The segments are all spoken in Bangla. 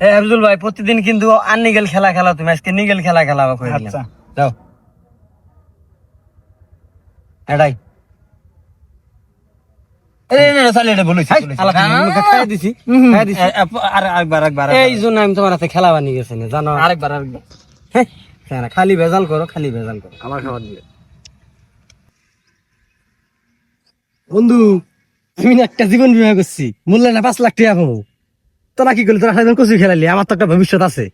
এ আব্দুল ভাই প্রতিদিন কিন্তু আননিগেল খেলা খেলা তুমি আজকে নিগেল খেলা খেলাবা কই আচ্ছা। যাও। এটাই হ্যাঁ, খালি ভেজাল করো খালি ভেজাল করো। আমার খাবার দিবে বন্ধু আমি একটা জীবন বিমা করছি। মূল্য না পাঁচ লাখ টাকা পাবো। তোরা কি করলি তোরা কচু খেলালি আমার তো একটা ভবিষ্যৎ আছে।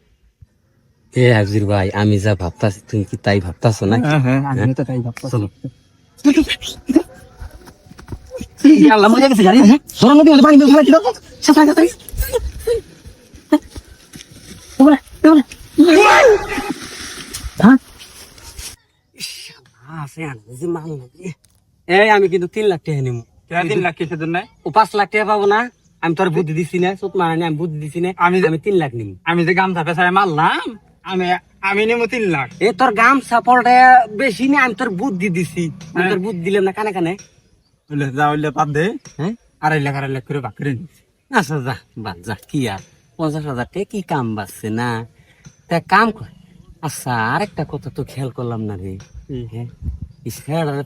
এ হাজির ভাই আমি যা ভাবতাছি তুমি কি তাই ভাবতাছো না হ্যাঁ হ্যাঁ আমি তো তাই ভাবছি চলো। আল্লাহ মজা গেছে হ্যাঁ পানি দিয়ে হ্যাঁ? মান আমি কিন্তু তিন লাখ টাকা নিবো তিন লাখ কিসের জন্য ও পাঁচ লাখ টাকা পাবো না। আমি তোর বুদ্ধি দিছি না চোট মারানি আমি বুদ্ধি দিছি না আমি আমি তিন লাখ নিবো আমি যে গামছা পেছায় মারলাম আমি আমি নেব তিন লাখ। এ তোর গাম সাপড়টা বেশি না আমি তোর বুদ্ধি দিছি। আমি তোর বুদ্ধি দিলাম না কানে কানে। বলে যা হইলে পাত দে। হ্যাঁ? আড়াই লাখ আড়াই লাখ করে ভাগ করে নিচ্ছি আচ্ছা যা বাদ যা কি আর? পঞ্চাশ হাজার টাকা কি কাম বাড়ছে না? তা কাম কর। আচ্ছা আরেকটা কথা তো খেয়াল করলাম না রে। হ্যাঁ?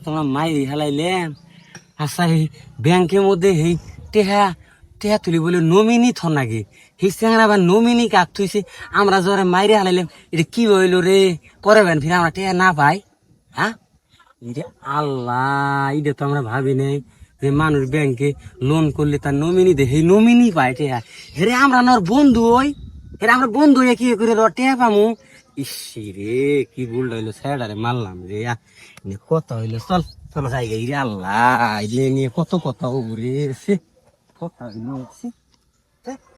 তোমার মাই হেলাইলেন। আচ্ছা এই ব্যাংকের মধ্যে এই টেহা টেহা তুলি বলে নমিনি থ নাকি সেই চেংরা আবার নমিনি কাক থইছে, আমরা জরে মাইরে হালাইলাম, এটা কি হইল রে? পরে বেন, ফিরে আমরা টেহা না পাই। হ্যাঁ? এটা আল্লাহ এটা তো আমরা ভাবি নাই যে মানুষ ব্যাংকে লোন করলে তার নমিনি দে সেই নমিনি পায় টেহা হেরে আমরা নর বন্ধু ওই হেরে আমরা বন্ধু হয়ে কি করে র টেহা পামু? ইসি রে কি ভুল হইল স্যাডারে মারলাম রে কত হইল? চল চল জায়গা রে আল্লাহ নিয়ে কত কথা ও রে সে কথা হইল সে